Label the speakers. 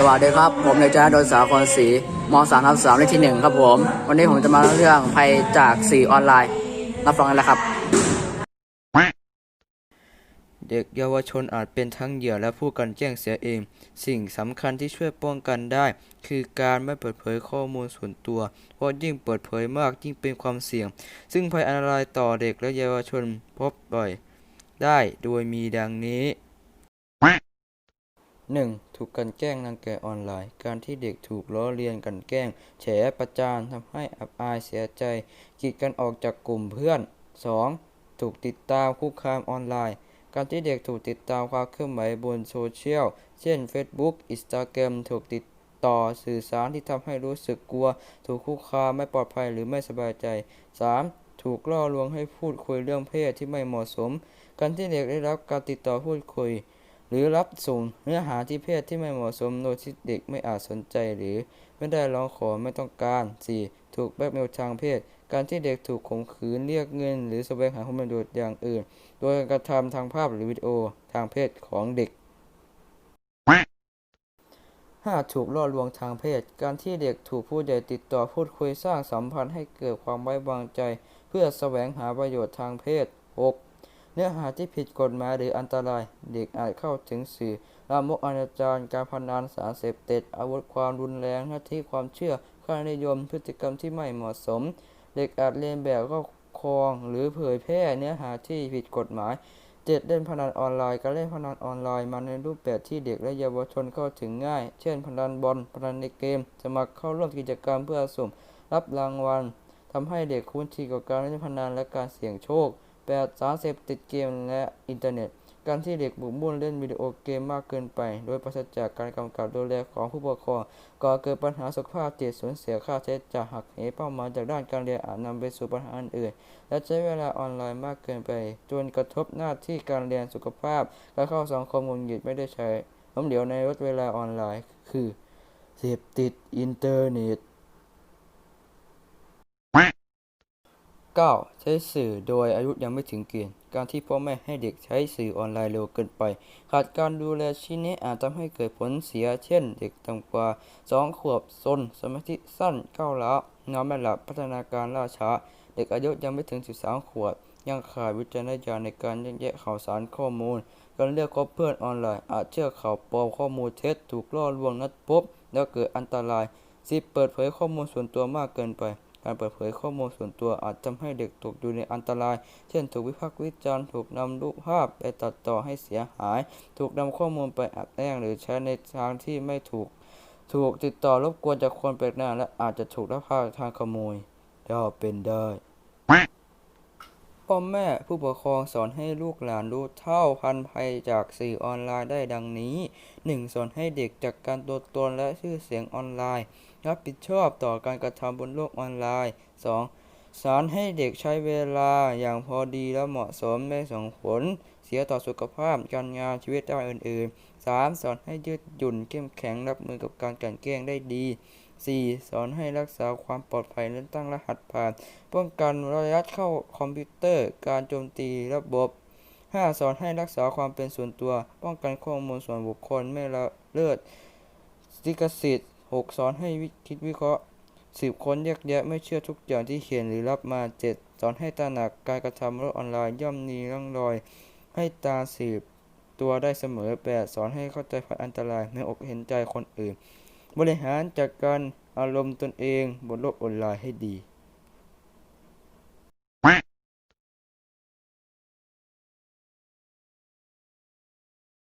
Speaker 1: สวัสดีครับ ผมเด็กชายโดนสาครศรีมสามทับสามเลขที่หนึ่งครับผม วันนี้ผมจะมาเล่าเรื่องภัยจากสื่อออนไลน์ รับฟังกันแล้วครับ
Speaker 2: เด็กเยาวชนอาจเป็นทั้งเหยื่อและผู้กันแกล้งเสียเอง สิ่งสำคัญที่ช่วยป้องกันได้ คือการไม่เปิดเผยข้อมูลส่วนตัว เพราะยิ่งเปิดเผยมากยิ่งเป็นความเสี่ยง ซึ่งภัยอันตรายต่อเด็กและเยาวชนพบบ่อย ได้โดยมีดังนี้ 1. ถูกกันแกล้งรังแกออนไลน์ การที่เด็กถูกล้อเลียนกันแกล้ง แฉประจานทำให้อับอายเสียใจ กีดกันออกจากกลุ่มเพื่อน 2. ถูกติดตามคุกคามออนไลน์ การที่เด็กถูกติดตามความเคลื่อนไหวบนโซเชียล เช่น Facebook Instagram ถูกติดต่อสื่อสารที่ทำให้รู้สึกกลัว ถูกคุกคามไม่ปลอดภัยหรือไม่สบายใจ 3. ถูกล่อลวงให้พูดคุยเรื่องเพศที่ไม่เหมาะสม การที่เด็กได้รับการติดต่อพูดคุย หรือรับส่งเนื้อหาที่เพศที่ไม่เหมาะสมโดยที่เด็กไม่อาจสนใจหรือไม่ได้ร้องขอไม่ต้องการ 4. ถูกแบ็กเมลทางเพศ การที่เด็กถูกข่มขืนเรียกเงิน หรือแสวงหาผลประโยชน์อย่างอื่น โดยการกระทำทางภาพหรือวิดีโอทางเพศของเด็ก 5. ถูกล่อลวงทางเพศ การที่เด็กถูกผู้ใหญ่ติดต่อพูดคุยสร้างสัมพันธ์ให้เกิดความไว้วางใจ เพื่อแสวงหาประโยชน์ทางเพศ 6. เนื้อหาที่ผิดกฎหมายหรืออันตราย เด็กอาจเข้าถึงสื่อลามกอนาจารการพนันสารเสพติดอาวุธความรุนแรงหน้าที่ความเชื่อค่านิยมพฤติกรรมที่ไม่เหมาะสม เด็กอาจเรียนแบบครอบครองหรือเผยแพร่เนื้อหาที่ผิดกฎหมายเจ็ดเล่นพนันออนไลน์การเล่นพนันออนไลน์มาในรูปแบบที่เด็กและเยาวชนเข้าถึงง่าย เช่น พนันบอล พนันในเกม สมัครเข้าร่วมกิจกรรมเพื่อสุ่มรับรางวัลทำให้เด็กคุ้นชินกับการเล่นพนันและการเสี่ยงโชค 8. สารเสพติดเกมและอินเทอร์เน็ต การที่เด็กบุกมุ่นเล่นวิดีโอเกมมากเกินไป โดยปราศจากการกำกับดูแลของผู้ปกครองก่อเกิดปัญหาสุขภาพจิตสูญเสียค่าใช้จ่ายหักเหเป้าหมายจากด้านการเรียนอาจนำไปสู่ปัญหาอื่น และใช้เวลาออนไลน์มากเกินไป จนกระทบหน้าที่การเรียนสุขภาพการเข้าสังคมงุนหงิดไม่ได้ใช้ล้มเหลวในลดเวลาออนไลน์ คือเสพติดอินเทอร์เน็ต 9. ใช้สื่อโดยอายุยังไม่ถึงเกณฑ์ การที่พ่อแม่ให้เด็กใช้สื่อออนไลน์เร็วเกินไป ขาดการดูแลชี้แนะอาจทำให้เกิดผลเสีย เช่น เด็กต่ำกว่า 2 ขวบซนสมาธิสั้นก้าวร้านอนไม่หลับพัฒนาการล่าช้า เด็กอายุยังไม่ถึง 13 ขวบ ยังขาดวิจารณญาณในการแยกแยะข่าวสารข้อมูล การเลือกคบเพื่อนออนไลน์ อาจเชื่อข่าวปลอมข้อมูลเท็จถูกล่อลวงนัดพบ แล้วเกิดอันตราย 10. เปิดเผยข้อมูลส่วนตัวมากเกินไป การเปิดเผยข้อมูลส่วนตัวอาจทำให้เด็กตกอยู่ในอันตราย เช่น ถูกวิพากษ์วิจารณ์ ถูกนำรูปภาพไปตัดต่อให้เสียหาย ถูกนำข้อมูลไปอัดแอ้งหรือใช้ในทางที่ไม่ถูก ถูกติดต่อรบกวนจากคนแปลกหน้าและอาจจะถูกลักพาทางขโมยก็เป็นได้ พ่อแม่ผู้ปกครองสอนให้ลูกหลานรู้เท่าพันภัยจากสื่อออนไลน์ได้ดังนี้ 1. สอนให้เด็กจากการตัวตนและชื่อเสียงออนไลน์ รับผิดชอบต่อการกระทำบนโลกออนไลน์ 2. สอนให้เด็กใช้เวลาอย่างพอดีและเหมาะสมไม่ส่งผล เสียต่อสุขภาพการงานชีวิตด้านอื่น ๆ 3. สอนให้ยืดหยุ่นเข้มแข็งรับมือกับการกลั่นแกล้งได้ดี 4. สอนให้รักษาความปลอดภัยและตั้งรหัสผ่าน ป้องกันระยัดเข้าคอมพิวเตอร์ การโจมตีระบบ 5. สอนให้รักษาความเป็นส่วนตัว ป้องกันข้อมูลส่วนบุคคลไม่ละเลิศลิขสิทธิ์ 6. สอนให้วิคิดวิเคราะห์สืบค้นแยกแยะไม่เชื่อทุกอย่างที่เขียนหรือรับมา 7. สอนให้ตระหนักการกระทำโลกออนไลน์ย่อมมีร่องรอย ให้ตาสืบตัวได้เสมอ 8. สอนให้เข้าใจภัยอันตรายไม่อกเห็นใจคนอื่น บริหารจัดการอารมณ์ตนเองบนโลกออนไลน์ให้ดี